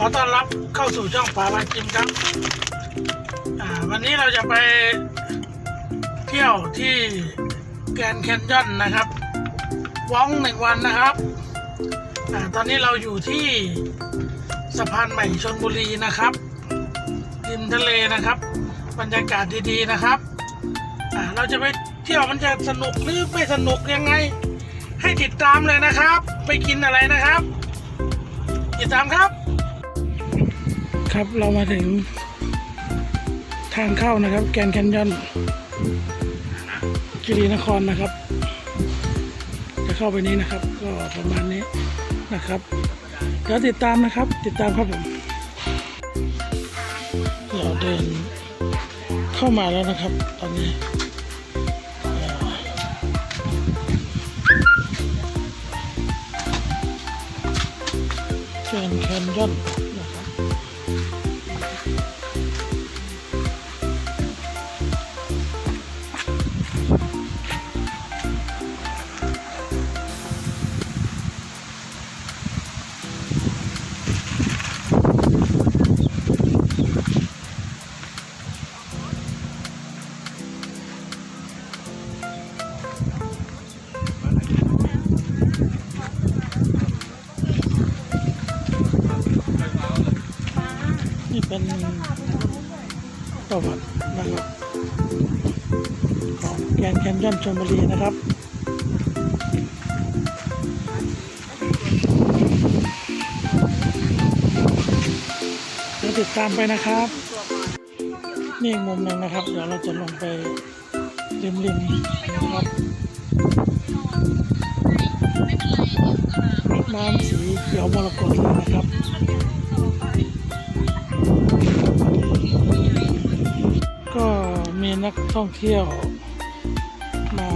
ขอต้อนรับเข้าสู่ช่องป่าบาจิมครับอ่าวันนี้เราจะไปเที่ยวที่แกรนแคนยอนนะครับว้องหนึ่งวันนะครับอาตอนนี้เราอยู่ที่สะพานใหม่ชนบุรีนะครับริมทะเลนะครับ บรรยากาศดีๆนะครับอ่าเราจะไปเที่ยวมันจะสนุกหรือไม่สนุกยังไง ให้ติดตามเลยนะครับ ไปกินอะไรนะครับ ติดตามครับ ครับเรามาถึงทางเข้านะครับ แกนแคนยอนกิรีนครนะครับ จะเข้าไปนี้นะครับ ก็ประมาณนี้นะครับเดี๋ยวติดตามนะครับ ติดตามครับผมเราเดินเข้ามาแล้วนะครับ ตอนนี้เอ่อแกนแคนยอน ประวัตินะครับของแกนแคนยอนชลบุรีนะครับเดี๋ยวติดตามไปนะครับ นี่อีกมุมหนึ่งนะครับ เดี๋ยวเราจะลงไปริมริมนะครับน้ำสีเขียวมรกตนะครับ นักท่องเที่ยวมา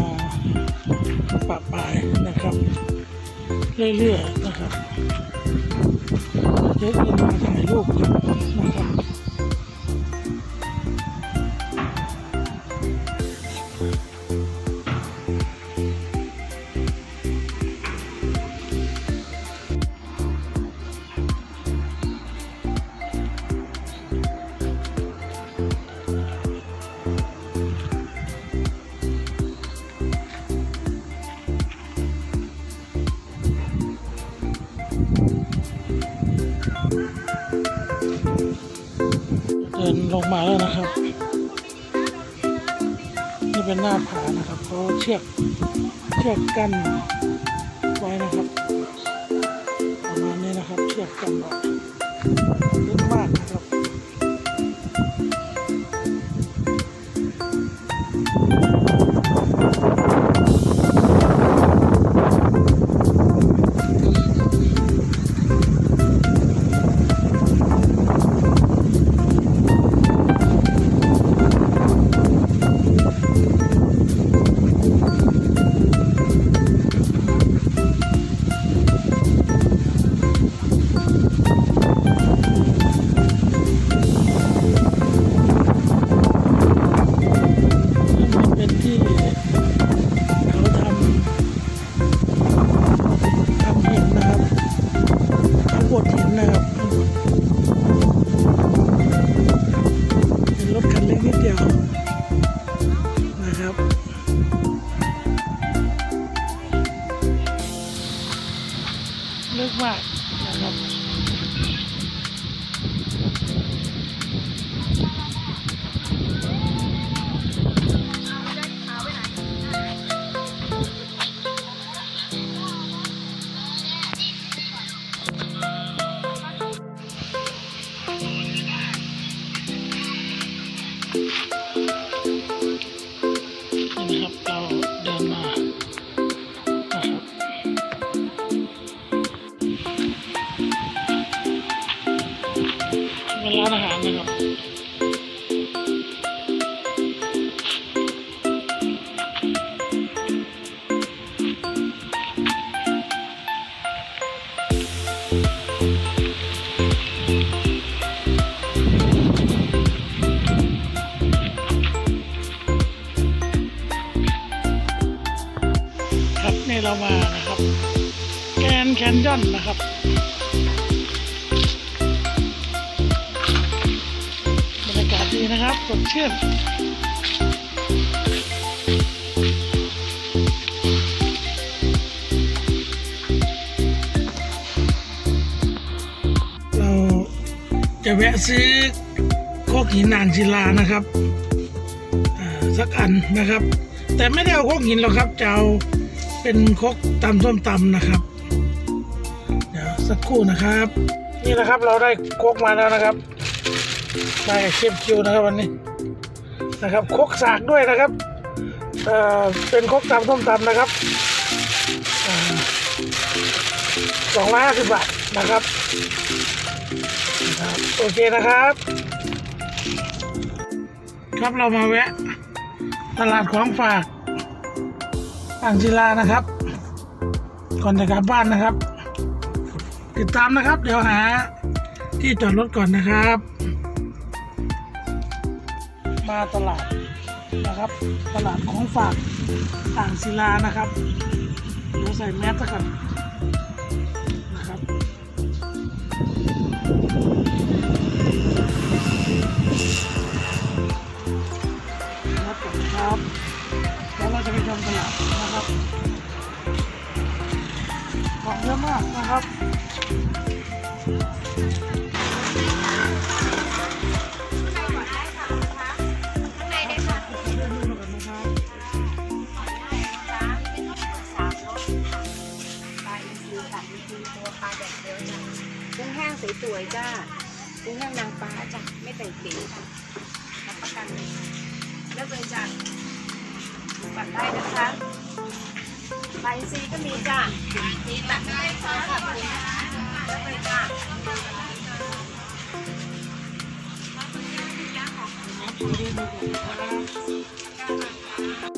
ปะปายนะครับ เรื่อยๆนะครับเช็คอินมาถ่ายรูปนะครับ งมาแล้วนะครับ นี่เป็นหน้าผานะครับเขาเชือกเชือกกั้นไว้นะครับ ประมาณนี้นะครับ เชือกกั้นไว้ นี่ นยอนนะครับ บรรยากาศดีนะครับสดชื่นเราจะแวะซื้อโคกหินนานชิลานะครับสักอันนะครับ แต่ไม่ได้เอาโคกหินหรอกครับจะเอาเป็นคกตำส้มตำนะครับ เดี๋ยวสักครู่นะครับ นี่นะครับเราได้โคกมาแล้วนะครับได้เชฟคิวนะครับวันนี้นะครับโคกสากด้วยนะครับเอ่อเป็นโคกตำส้มตำนะครับสองร้อยห้าสิบบาทนะครับนะครับโอเคนะครับ ครับเรามาแวะ ตลาดของฝากอ่างศิลานะครับ ก่อนจะกลับบ้านนะครับ ติดตามนะครับ เดี๋ยวหา ที่จอดรถก่อนนะครับ มาตลาดนะครับ ตลาดของฝากอ่างศิลานะครับเดี๋ยวใส่แมสซะก่อนนะครับแมสก่อนครับแล้วเราจะไปชมตลาดนะครับ ของเยอะมากนะครับกุ้งแห้งสวยๆจ้ากุ้งแห้งนางฟ้าจ้ะไม่แต่งสีค่ะรับประกันเลยเลือกเลยจ้ะปัดได้นะคะ ใบซีก็มีจ้ะซีตัดได้ค่ะขอบคุณค่ะเลือกเล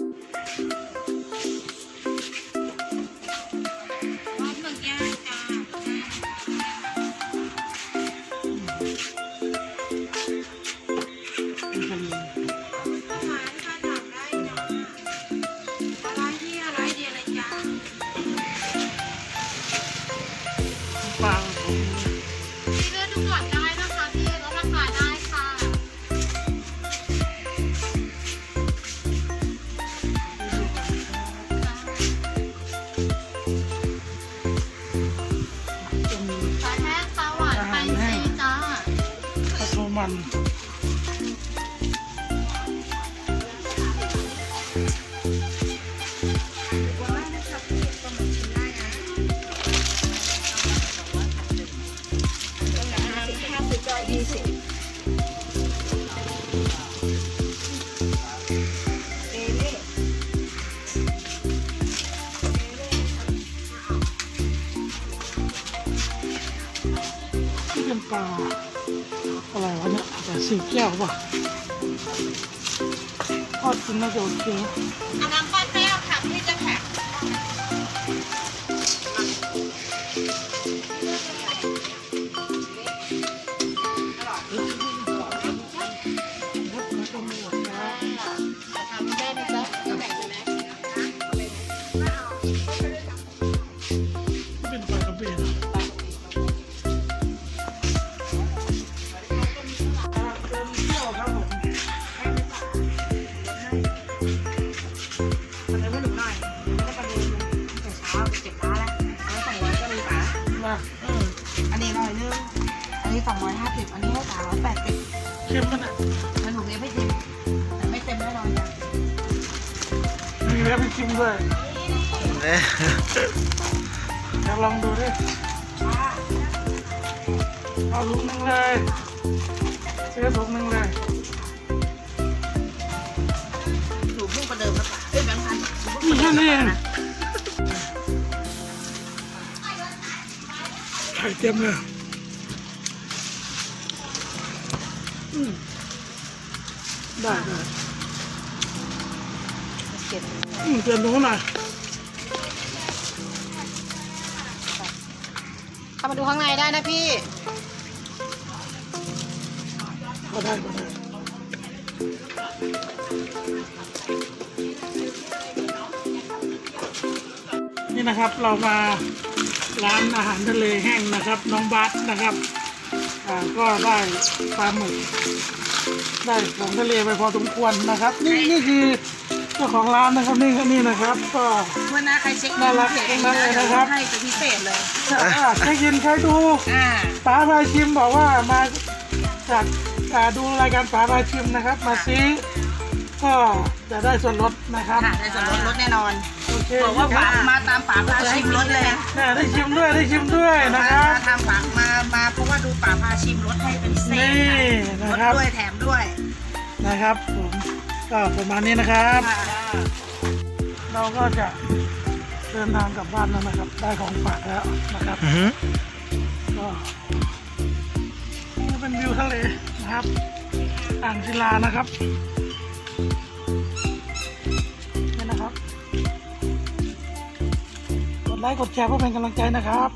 ที่เป็นปลาอะไรวะเนี่ยปลาสีแก้วป่ะทอดกินน่าจะโอเคอันน้ำปลาแก้วค่ะพี่จะแข็งครับแเช้าไปเจ็บร้านแล้วอันนี้สองร้อยก็มีป๋ามาเอออันนี้ร้อยนึงอันนี้สองร้อยห้าสิบอันนี้ให้สามร้อยแปดสิบเค็มมันอะมันหนูเรียกไม่เต็มแต่ไม่เต็มแน่นอนจ้ะมีแล้วไปชิมด้วยอยากลองดูดิเอาลูกนึงเลยซื้อถุงนึงเลยหนูเพิ่งประเดิมแล้วป๋าเอ้ยแบงค์พันมีแค่นี้เองไข่เต็มเลยอืมได้ได้เก็บอืมเตรียมตรงหน่อยเข้ามาดูข้างในได้นะพี่ก็ได้ก็ได้นี่นะครับเรามา ร้านอาหารทะเลแห้งนะครับ น้องบัสนะครับอ่าก็ได้ปลาหมึกได้ของทะเลไปพอสมควรนะครับ นี่นี่คือเจ้าของร้านนะครับนี่นี่นะครับ ก็วันหน้าใครเช็คน่ารักทั้งนั้นเลยนะครับให้เป็นพิเศษเลยอ่าเช็คอินใครดูอ่าป๋าพาชิมบอกว่ามาจากอ่าดูรายการป๋าพาชิมนะครับ มาซื้อ ก็จะได้ส่วนลดนะครับค่ะได้ส่วนลดลดแน่นอนโอเคบอกว่าป๋ามาตามป๋าพาชิมรถเลยเนี่ยได้ชิมด้วยได้ชิมด้วยนะครับ มาทำป๋ามามาเพราะว่าดูป๋าพาชิมรถให้เป็นพิเศษนี่ค่ะนะครับลดด้วยแถมด้วยนะครับผมก็ประมาณนี้นะครับ ค่ะเราก็จะเดินทางกลับบ้านแล้วนะครับ ได้ของฝากแล้วนะครับ อือหือก็นี่เป็นวิวทะเลนะครับ อ่างศิลานะครับ ไลค์กดแชร์เพื่อเป็นกำลังใจนะครับ